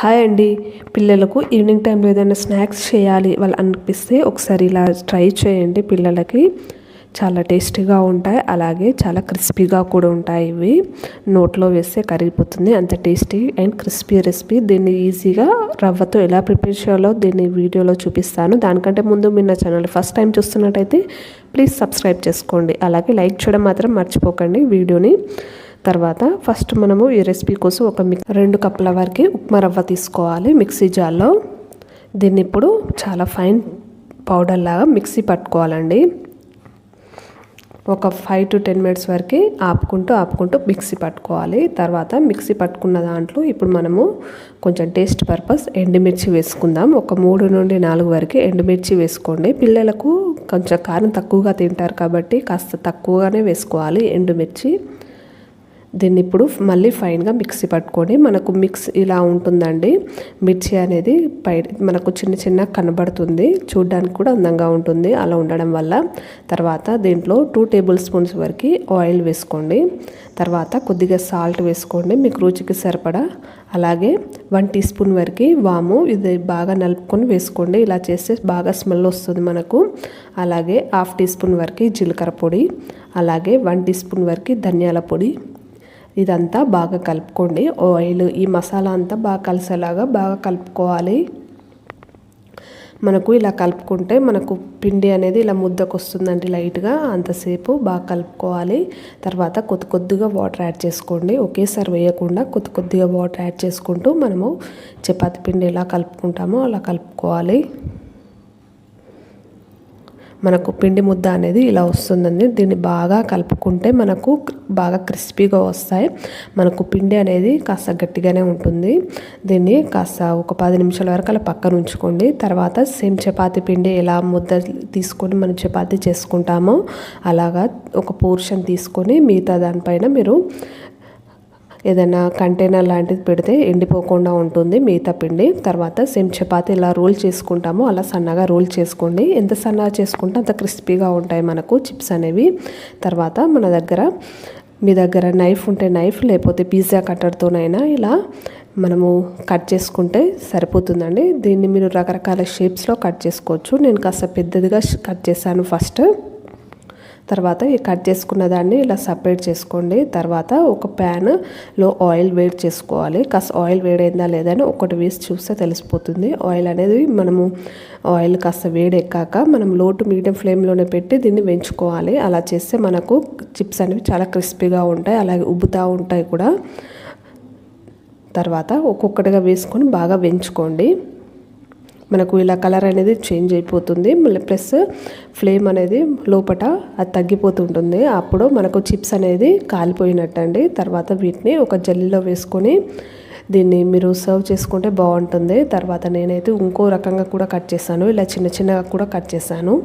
Hi అండి. పిల్లలకు evening టైంలో ఏదైనా స్నాక్స్ చేయాలి వాళ్ళు అనిపిస్తే ఒకసారి ఇలా ట్రై చేయండి పిల్లలకి. చాలా టేస్టీగా ఉంటాయి. అలాగే చాలా క్రిస్పీగా కూడా ఉంటాయి ఇవి. నోట్లో వేస్తే కరిగిపోతుంది. అంత టేస్టీ అండ్ క్రిస్పీ రెసిపీ. దీన్ని ఈజీగా రవ్వతో ఎలా ప్రిపేర్ చేయాలో దీన్ని వీడియోలో చూపిస్తాను. దానికంటే ముందు మీరు నా ఛానల్ ఫస్ట్ టైం చూస్తున్నట్టయితే ప్లీజ్ సబ్స్క్రైబ్ చేసుకోండి. అలాగే లైక్ చేయడం మాత్రం మర్చిపోకండి వీడియోని. తర్వాత ఫస్ట్ మనము ఈ రెసిపీ కోసం ఒక మిక్ రెండు కప్పుల వరకు ఉప్మా రవ్వ తీసుకోవాలి మిక్సీ జార్లో. దీన్ని ఇప్పుడు చాలా ఫైన్ పౌడర్ లాగా మిక్సీ పట్టుకోవాలండి. ఒక ఫైవ్ టు టెన్ మినిట్స్ వరకు ఆపుకుంటూ ఆపుకుంటూ మిక్సీ పట్టుకోవాలి. తర్వాత మిక్సీ పట్టుకున్న దాంట్లో ఇప్పుడు మనము కొంచెం టేస్ట్ పర్పస్ ఎండుమిర్చి వేసుకుందాం. ఒక మూడు నుండి నాలుగు వరకు ఎండుమిర్చి వేసుకోండి. పిల్లలకు కొంచెం కారం తక్కువగా తింటారు కాబట్టి కాస్త తక్కువగానే వేసుకోవాలి ఎండుమిర్చి. దీన్ని ఇప్పుడు మళ్ళీ ఫైన్గా మిక్సీ పట్టుకొని మనకు మిక్స్ ఇలా ఉంటుందండి. మిర్చి అనేది పై మనకు చిన్న చిన్న కనబడుతుంది. చూడడానికి కూడా అందంగా ఉంటుంది. అలా ఉండడం వల్ల తర్వాత దీంట్లో టూ టేబుల్ స్పూన్స్ వరకు ఆయిల్ వేసుకోండి. తర్వాత కొద్దిగా సాల్ట్ వేసుకోండి. మీకు రుచికి సరిపడా. అలాగే వన్ టీ స్పూన్ వరకు వాము ఇది బాగా నలుపుకొని వేసుకోండి. ఇలా చేస్తే బాగా స్మెల్ వస్తుంది మనకు. అలాగే హాఫ్ టీ స్పూన్ వరకు జీలకర్ర పొడి. అలాగే వన్ టీ స్పూన్ వరకు ధనియాల పొడి. ఇదంతా బాగా కలుపుకోండి. ఆయిల్ ఈ మసాలా అంతా బాగా కలిసేలాగా బాగా కలుపుకోవాలి. మనకు ఇలా కలుపుకుంటే మనకు పిండి అనేది ఇలా ముద్దకు వస్తుందండి లైట్గా. అంతసేపు బాగా కలుపుకోవాలి. తర్వాత కొద్ది కొద్దిగా వాటర్ యాడ్ చేసుకోండి. ఒకేసారి వేయకుండా కొద్ది కొద్దిగా వాటర్ యాడ్ చేసుకుంటూ మనము చపాతి పిండి ఎలా కలుపుకుంటామో అలా కలుపుకోవాలి. మనకు పిండి ముద్ద అనేది ఇలా వస్తుందండి. దీన్ని బాగా కలుపుకుంటే మనకు బాగా క్రిస్పీగా వస్తాయి. మనకు పిండి అనేది కాస్త గట్టిగానే ఉంటుంది. దీన్ని కాస్త ఒక పది నిమిషాల వరకు అలా పక్కన ఉంచుకోండి. తర్వాత సేమ్ చపాతి పిండి ఎలా ముద్ద తీసుకొని మనం చపాతి చేసుకుంటామో అలాగా ఒక పోర్షన్ తీసుకొని మిగతా దానిపైన మీరు ఏదైనా కంటైనర్ లాంటిది పెడితే ఎండిపోకుండా ఉంటుంది మిగతా పిండి. తర్వాత సేమ్ చపాతి ఇలా రోల్ చేసుకుంటామో అలా సన్నగా రోల్ చేసుకోండి. ఎంత సన్నగా చేసుకుంటే అంత క్రిస్పీగా ఉంటాయి మనకు చిప్స్ అనేవి. తర్వాత మన దగ్గర మీ దగ్గర నైఫ్ ఉంటే నైఫ్ లేకపోతే పిజ్జా కట్టర్తోనైనా ఇలా మనము కట్ చేసుకుంటే సరిపోతుందండి. దీన్ని మీరు రకరకాల షేప్స్లో కట్ చేసుకోవచ్చు. నేను కాస్త పెద్దదిగా కట్ చేశాను ఫస్ట్ తర్వాత ఈ కట్ చేసుకున్న దాన్ని ఇలా సపరేట్ చేసుకోండి. తర్వాత ఒక ప్యాన్లో ఆయిల్ వేడి చేసుకోవాలి. కాస్త ఆయిల్ వేడైందా లేదని ఒకటి వేసి చూస్తే తెలిసిపోతుంది. ఆయిల్ అనేది మనము ఆయిల్ కాస్త వేడి ఎక్కాక మనం లో టు మీడియం ఫ్లేమ్లోనే పెట్టి దీన్ని వెంచుకోవాలి అలా చేస్తే మనకు చిప్స్ అనేవి చాలా క్రిస్పీగా ఉంటాయి. అలాగే ఉబ్బుతూ ఉంటాయి కూడా. తర్వాత ఒక్కొక్కటిగా వేసుకొని బాగా వెంచుకోండి మనకు ఇలా కలర్ అనేది చేంజ్ అయిపోతుంది. ప్లస్ ఫ్లేమ్ అనేది లోపల అది తగ్గిపోతుంటుంది. అప్పుడు మనకు చిప్స్ అనేది కాలిపోయినట్టండి. తర్వాత వీటిని ఒక జల్లిలో వేసుకొని దీన్ని మీరు సర్వ్ చేసుకుంటే బాగుంటుంది. తర్వాత నేనైతే ఇంకో రకంగా కూడా కట్ చేశాను. ఇలా చిన్న చిన్నగా కూడా కట్ చేశాను.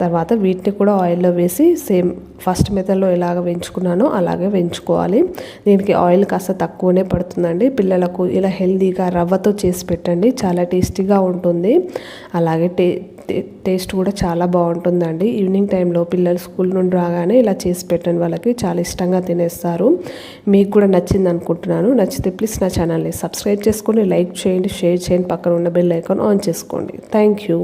తర్వాత వీటిని కూడా ఆయిల్లో వేసి సేమ్ ఫస్ట్ మెథడ్లో ఎలాగ వేయించుకున్నానో అలాగే వేయించుకోవాలి. దీనికి ఆయిల్ కాస్త తక్కువనే పడుతుందండి. పిల్లలకు ఇలా హెల్దీగా రవ్వతో చేసి పెట్టండి. చాలా టేస్టీగా ఉంటుంది. అలాగే టే టేస్ట్ కూడా చాలా బాగుంటుందండి. ఈవినింగ్ టైంలో పిల్లలు స్కూల్ నుండి రాగానే ఇలా చేసి పెట్టండి వాళ్ళకి చాలా ఇష్టంగా తినేస్తారు. మీకు కూడా నచ్చింది అనుకుంటున్నాను. నచ్చితే ప్లీజ్ నా ఛానల్ని సబ్స్క్రైబ్ చేసుకోండి లైక్ చేయండి షేర్ చేయండి. పక్కన ఉన్న బెల్ ఐకాన్ ఆన్ చేసుకోండి. Thank you.